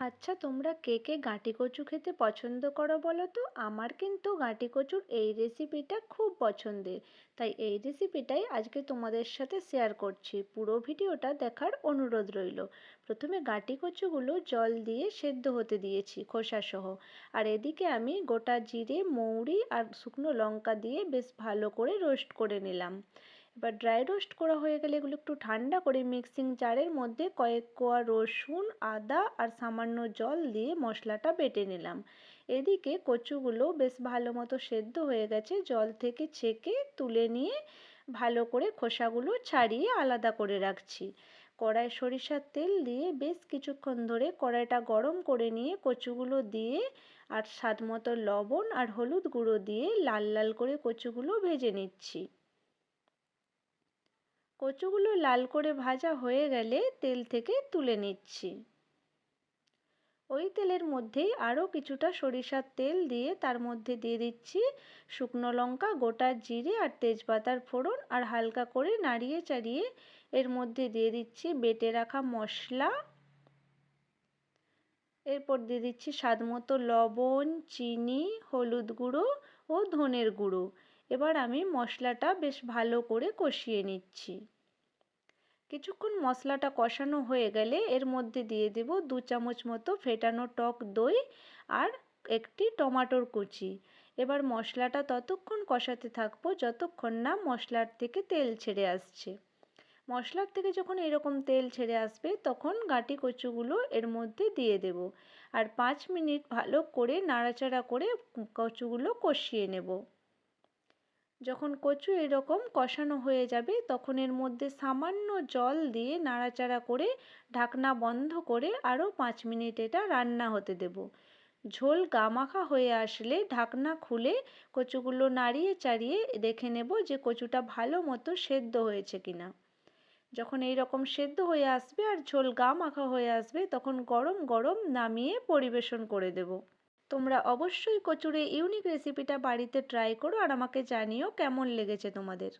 আচ্ছা তোমরা কে কে গাঁটি কচু খেতে পছন্দ করো বলো তো? আমার কিন্তু গাঁটি কচুর এই রেসিপিটা খুব পছন্দের। তাই এই রেসিপিটাই আজকে তোমাদের সাথে শেয়ার করছি। পুরো ভিডিওটা দেখার অনুরোধ রইল। প্রথমে গাঁটি কচুগুলো জল দিয়ে সেদ্ধ হতে দিয়েছি খোসাসহ। আর এদিকে আমি গোটা জিরে, মৌরি আর শুকনো লঙ্কা দিয়ে বেশ ভালো করে রোস্ট করে নিলাম। এবার ড্রাই রোস্ট করা হয়ে গেলে এগুলো একটু ঠান্ডা করে মিক্সিং জারের মধ্যে কয়েক কোয়া রসুন, আদা আর সামান্য জল দিয়ে মশলাটা বেটে নিলাম। এদিকে কচুগুলো বেশ ভালো মতো সেদ্ধ হয়ে গেছে, জল থেকে ছেঁকে তুলে নিয়ে ভালো করে খোসাগুলো ছাড়িয়ে আলাদা করে রাখছি। কড়াই সরিষার তেল দিয়ে বেশ কিছুক্ষণ ধরে কড়াইটা গরম করে নিয়ে কচুগুলো দিয়ে আর স্বাদ মতো লবণ আর হলুদ গুঁড়ো দিয়ে লাল লাল করে কচুগুলো ভেজে নিচ্ছি। কচুগুলো লাল করে ভাজা হয়ে গেলে তেল থেকে তুলে নিচ্ছি। ওই তেলের মধ্যেই আরও কিছুটা সরিষার তেল দিয়ে তার মধ্যে দিয়ে দিচ্ছি শুকনো লঙ্কা, গোটা জিরে আর তেজপাতার ফোড়ন আর হালকা করে নাড়িয়ে চাড়িয়ে এর মধ্যে দিয়ে দিচ্ছি বেটে রাখা মশলা। এরপর দিয়ে দিচ্ছি স্বাদ মতো লবণ, চিনি, হলুদ গুঁড়ো ও ধনের গুঁড়ো। এবার আমি মশলাটা বেশ ভালো করে কষিয়ে নিচ্ছি। কিছুক্ষণ মশলাটা কষানো হয়ে গেলে এর মধ্যে দিয়ে দেব দু চামচ মতো ফেটানো টক দই আর একটি টমাটোর কুচি। এবার মশলাটা ততক্ষণ কষাতে থাকব যতক্ষণ না মশলার থেকে তেল ছেড়ে আসছে। মশলার থেকে যখন এরকম তেল ছেড়ে আসবে তখন গাঁটি কচুগুলো এর মধ্যে দিয়ে দেব আর পাঁচ মিনিট ভালো করে নাড়াচাড়া করে কচুগুলো কষিয়ে নেব। যখন কচু এরকম কষানো হয়ে যাবে, তখন এর মধ্যে সামান্য জল দিয়ে নাড়াচাড়া করে ঢাকনা বন্ধ করে আরও পাঁচ মিনিট এটা রান্না হতে দেব। ঝোল গামাখা হয়ে আসলে ঢাকনা খুলে কচুগুলো নাড়িয়ে চাড়িয়ে দেখে নেব যে কচুটা ভালো মতো সেদ্ধ হয়েছে কিনা। যখন এই রকম সেদ্ধ হয়ে আসবে আর ঝোল গা মাখা হয়ে আসবে, তখন গরম গরম নামিয়ে পরিবেশন করে দেব। তোমরা অবশ্যই কচুরে ইউনিক রেসিপিটা বাড়িতে ট্রাই করো আর আমাকে জানিও কেমন লেগেছে তোমাদের।